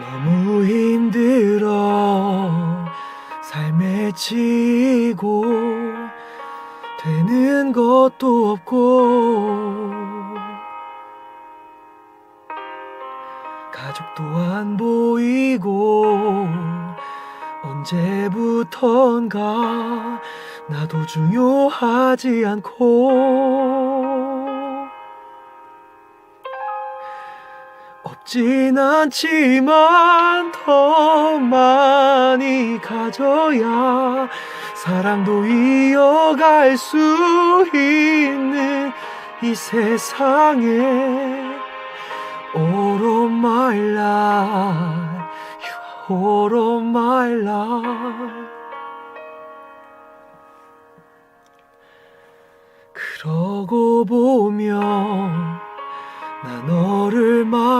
너무 힘들어 삶에 지고 되는 것도 없고 가족도 안 보이고 언제부턴가 나도 중요하지 않고 없진 않지만 더 많이 가져야 사랑도 이어갈 수 있는 이 세상에. All of my life all of my life 그러고 보면 나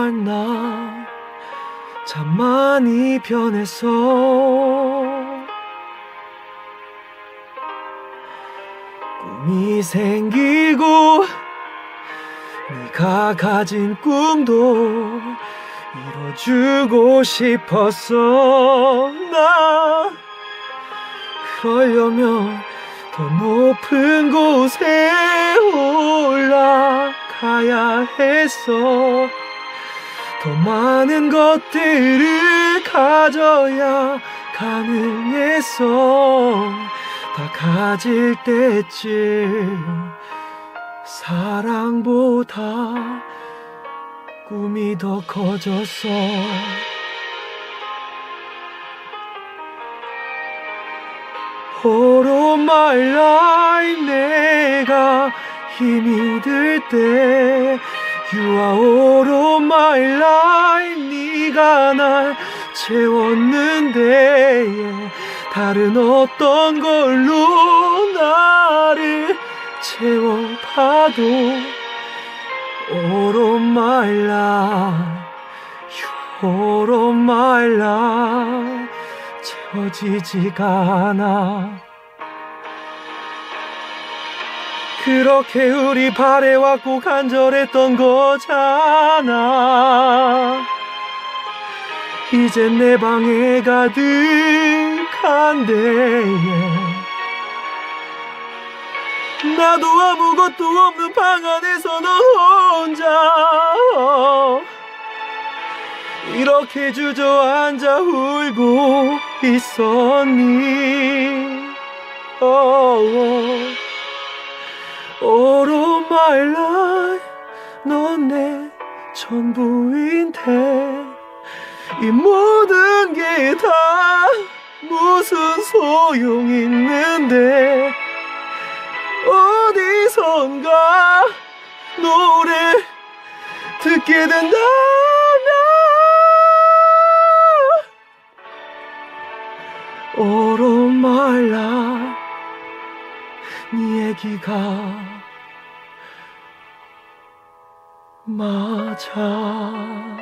너를 만나 참 많이 변했어 꿈이 생기고 네가 가진 꿈도 이뤄주고 싶었어. 나 그러려면 더 높은 곳에 올라가야 했어 더 많은 것들을 가져야 가능했어 다 가질 때쯤 사랑보다 꿈이 더 커졌어 my life 내가 힘이 들 때 You are all of my life 네가 날 채웠는데 다른 어떤 걸로 나를 채워봐도 All of my life You are all of my life 채워지지가 않아 그렇게 우리 바래왔고 간절했던 거잖아. 이제 내 방에 가득한데 나도 아무것도 없는 방 안에서 너 혼자 이렇게 주저앉아 울고 있었니? oh, All of my life 넌 내 전부인데 이 모든 게 다 무슨 소용 있는데? 어디선가 노래 듣게 된다면 All of my life 네 얘기가 맞아